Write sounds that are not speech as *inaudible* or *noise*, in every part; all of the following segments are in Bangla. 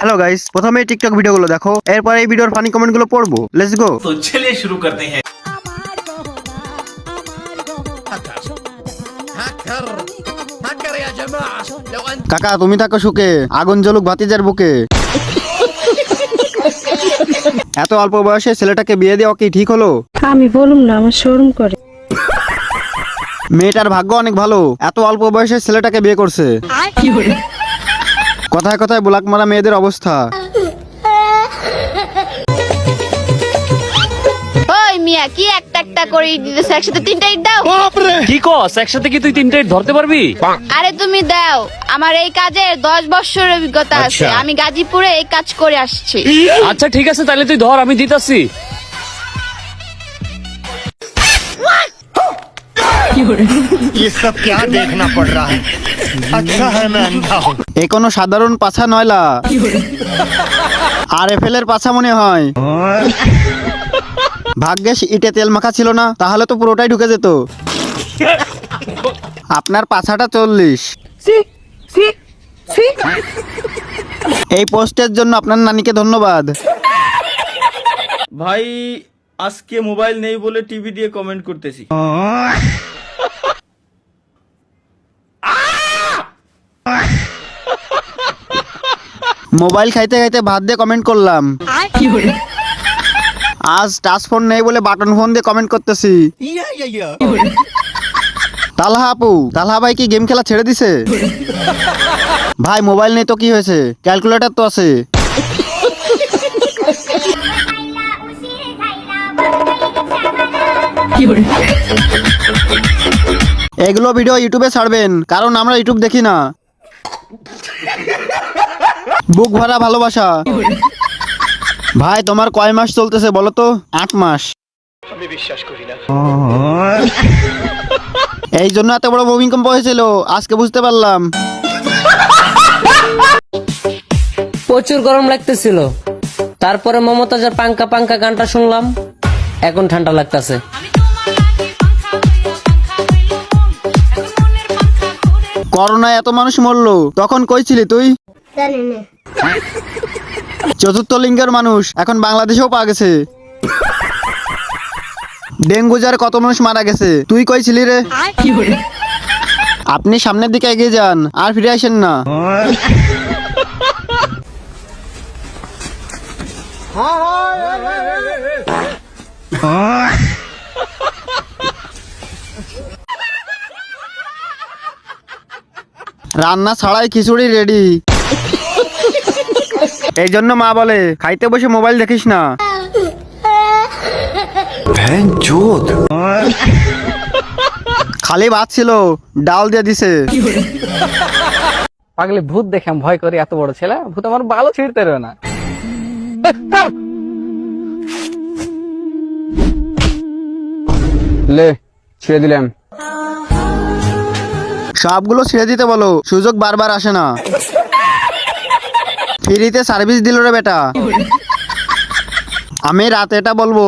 হ্যালো গাইস প্রথমে টিকটক ভিডিওগুলো দেখো। এরপর এই ভিডিওর ফানি কমেন্টগুলো পড়ব। লেটস গো তো চলে শুরু করতে হ্যাঁ কাকা তুমি থাকো সুখে। আগুন জ্বলুক ভাতিজার বুকে। এত অল্প বয়সে ছেলেটাকে বিয়ে দেওয়া কি ঠিক হলো? আমি বলুম না আমার শরম করে। মেয়েটার ভাগ্য অনেক ভালো। এত অল্প বয়সে ছেলেটাকে বিয়ে করছে। কথায় কথায় ব্লাক মারা মেয়েদের অবস্থা। ওই মিয়া কি একটা একটা করে ইট দিতেছে? একসাথে তিনটা ইট দাও। কি কস একসাথে কি তুই তিনটে ধরতে পারবি? আরে তুমি দাও আমার এই কাজের দশ বছরের অভিজ্ঞতা আছে। আমি গাজীপুরে এই কাজ করে আসছি। আচ্ছা ঠিক আছে তাহলে তুই ধর আমি দিতাছি। *laughs* ये सब क्या देखना पड़ रहा है अच्छा है मैं अंधा हूँ এ কোনো সাধারণ পাছা নয়লা আর এফেলের পাছা মনে হয় ভাগ্যেশ ইটে তেল মাখা ছিল না তাহলে তো পুরোটাই ঢুকে যেত আপনার পাছাটা চল্লিশ এই পোস্টের জন্য আপনার নানিকে ধন্যবাদ ভাই আজকে মোবাইল নেই বলে টিভি দিয়ে কমেন্ট করতেছি মোবাইল খাইতে খাইতে ভাত দিয়ে কমেন্ট করলাম। আজ টাচ ফোন নেই বলে বাটন ফোন দিয়ে কমেন্ট করতেছি। তালহা আপু তালহা ভাই কি গেম খেলা ছেড়ে দিছে? ভাই মোবাইল নেই তো কি হয়েছে? ক্যালকুলেটর তো আছে। এগুলো ভিডিও ইউটিউবে ছাড়বেন কারণ আমরা ইউটিউব দেখি না। বুক ভরা ভালোবাসা। ভাই তোমার কয় মাস চলতেছে বলো তো? আট মাস। এই জন্য এত বড় ভূমিকম্প হয়েছিল আজকে বুঝতে পারলাম। প্রচুর গরম লাগতেছিল। তারপরে মমতাজের পাঙ্কা পাঙ্কা গানটা শুনলাম এখন ঠান্ডা লাগতেছে। করোনায় এত মানুষ মরলো। তখন কইছিলি তুই? চতুর্থ লিঙ্গের মানুষ এখন বাংলাদেশেও পাওয়া গেছে। ডেঙ্গু জ্বরে কত মানুষ মারা গেছে? তুই কই ছিলি রে? আপনি সামনের দিকে এগিয়ে যান আর ফিরে আসেন না। রান্না ছাড়াই খিচুড়ি রেডি এই জন্য মা বলে খাইতে বসে মোবাইল দেখিস না। খালি ভাত ছিল ডাল দিয়ে দিছে। পাগলে ভূত দেখে আমি ভয় করি এত বড় ছেলে। ভূত আমার ভালো ছিঁড়তে রয়ে না। লে ছেড়ে দিলাম। সবগুলো ছেড়ে দিতে বলো। সুযোগ বারবার আসে না। ফ্রিতে সার্ভিস দিল রে বেটা। আমি রাতে এটা বলব।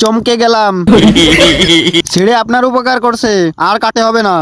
চমকে গেলাম। ছেড়ে আপনার উপকার করছে আর কাটে হবে না।